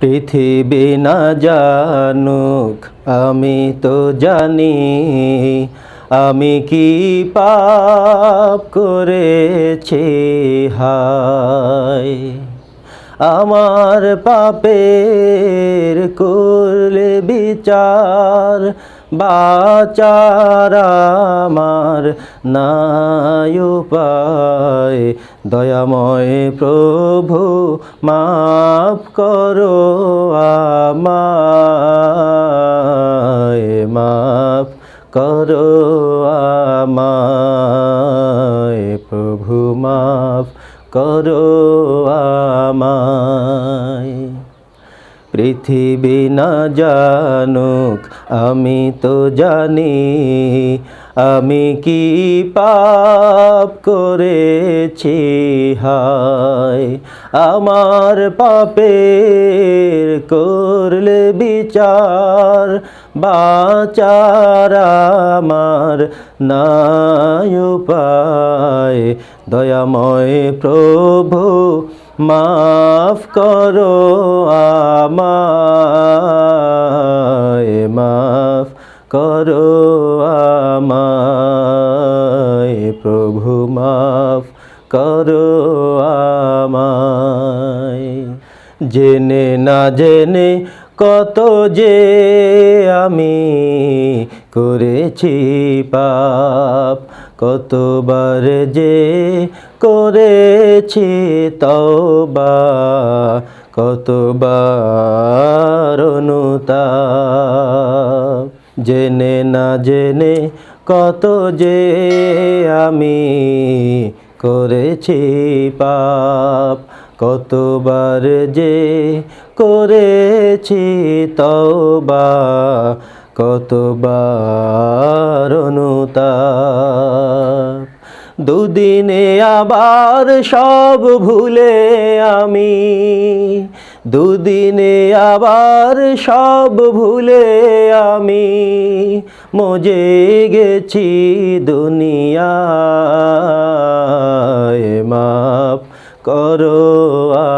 পৃথিবী না জানুক আমি তো জানি আমি কি পাপ করেছি হায়। আমার পাপের করলে বিচার বাচার আমার নাই উপায়। দয়াময় প্রভু, মাফ করো আমায়, মাফ করো আমায়, প্রভু, মাফ করো পৃথিবী না জানুক, আমি তো জানি, আমি কি পাপ করেছি, হায়। আমার পাপের করলে বিচার, বাচার আমার নাই উপায়। দয়াময় প্রভু মাফ করো আমায়, মাফ করো আমায়, প্রভু মাফ করো আমায়। জেনে না জেনে কত যে আমি করেছি পাপ, কতবার যে করেছি তবা কতবার অনুতাপ। জেনে না জেনে কত যে আমি করেছি পাপ, কতবার যে করেছি তবা কতবার অনুতাপ। দুদিনে আবার সব ভুলে আমি। দুদিনে আবার সব ভুলে আমি। মজে গেছি দুনিয়া মাপ করো আমায়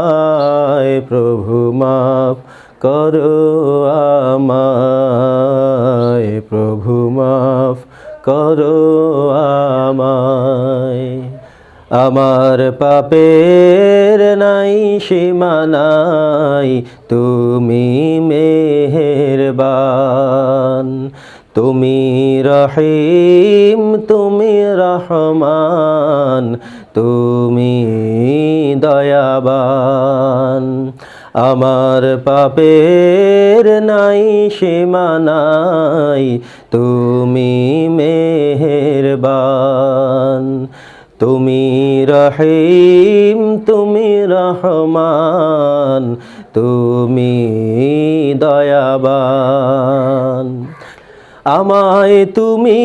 প্রভু মাফ করো আমায়। প্রভু মাফ করো আমায়। আমার পাপের নাই সীমানাই, তুমি মেহেরবান। তুমি রহিম, তুমি রহমান, তুমি দয়াবান। আমার পাপের নাই সীমানাই তুমি মেহেরবান, তুমি রহিম, তুমি রহমান, তুমি দয়াবান। আমায় তুমি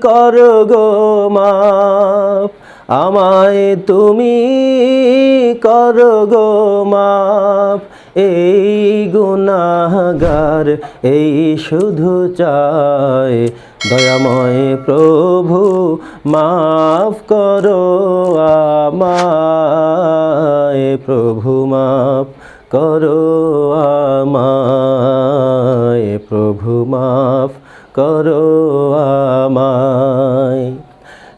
করো গো মাপ আমায় তুমি করো গো মাপ। এই গুনাহগার, এই শুধু চায় দয়াময় প্রভু, মাফ করো আমায়। প্রভু, মাফ করো আমায়। প্রভু, মাফ করো আমায়।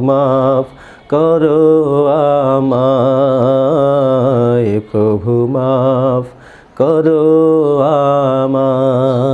মাফ করো আমায়। প্রভু মাফ করো আমায়।